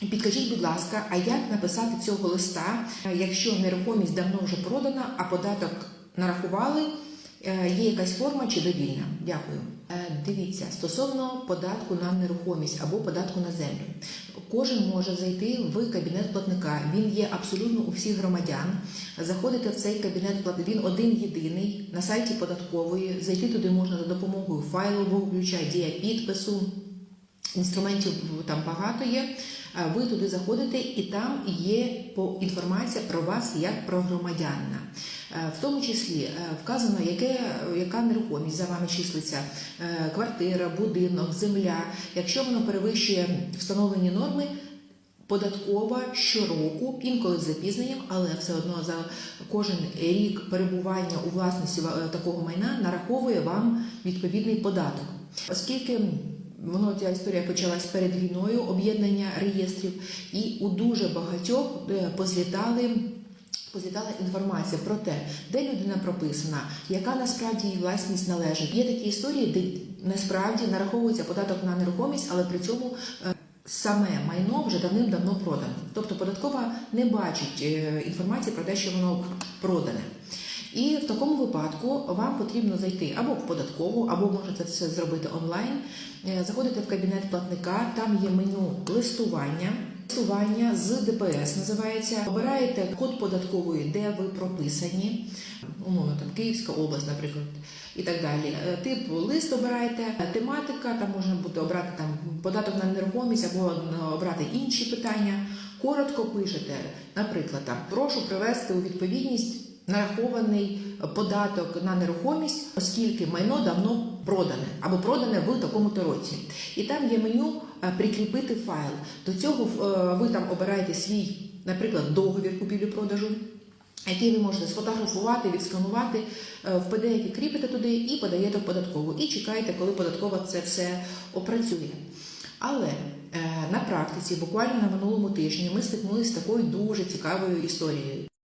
Підкажіть, будь ласка, а як написати цього листа, якщо нерухомість давно вже продана, а податок нарахували? Е, Є якась форма чи довільна? Дякую. Е, Дивіться, стосовно податку на нерухомість або податку на землю. Кожен може зайти в кабінет платника. Він є абсолютно у всіх громадян. Заходити в цей кабінет платника. Він один єдиний на сайті податкової. Зайти туди можна за допомогою файлового ключа, дія підпису. Інструментів там багато є. Е, Ви туди заходите, і там є інформація про вас як про громадянина. Е, В тому числі е, вказано, яке, яка нерухомість за вами числиться, квартира, будинок, земля. Якщо воно перевищує встановлені норми, Податкова щороку, інколи з запізненням, але все одно за кожен рік перебування у власності такого майна нараховує вам відповідний податок. Оскільки воно ця історія почалась перед війною, об'єднання реєстрів, і у дуже багатьох е, позлітали. Позлітала інформація про те, де людина прописана, яка насправді їй власність належить. Є такі історії, де насправді нараховується податок на нерухомість, але при цьому е, саме майно вже давним-давно продано. Тобто податкова не бачить е, інформації про те, що воно продане. І в такому випадку вам потрібно зайти або в податкову, або можете це зробити онлайн. Е, Заходите в кабінет платника, там є меню листування. Листування з ДПС називається. Обираєте код податкової, де ви прописані, умовно там Київська область, наприклад, і так далі. Е, Тип лист обираєте, тематика, там можна буде обрати там податок на нерухомість або е, обрати інші питання. Коротко пишете, наприклад, там прошу привести у відповідність нарахований податок на нерухомість, оскільки майно давно продане або продане в такому-то році. І там є меню е, прикріпити файл. До цього е, ви там обираєте свій, наприклад, договір купівлі-продажу. Який ви можете сфотографувати, відсканувати е, в PDF кріпите туди і подаєте в податкову. І чекаєте, коли податкова це все опрацює. Але на практиці, буквально на минулому тижні, ми стикнулися з такою дуже цікавою історією.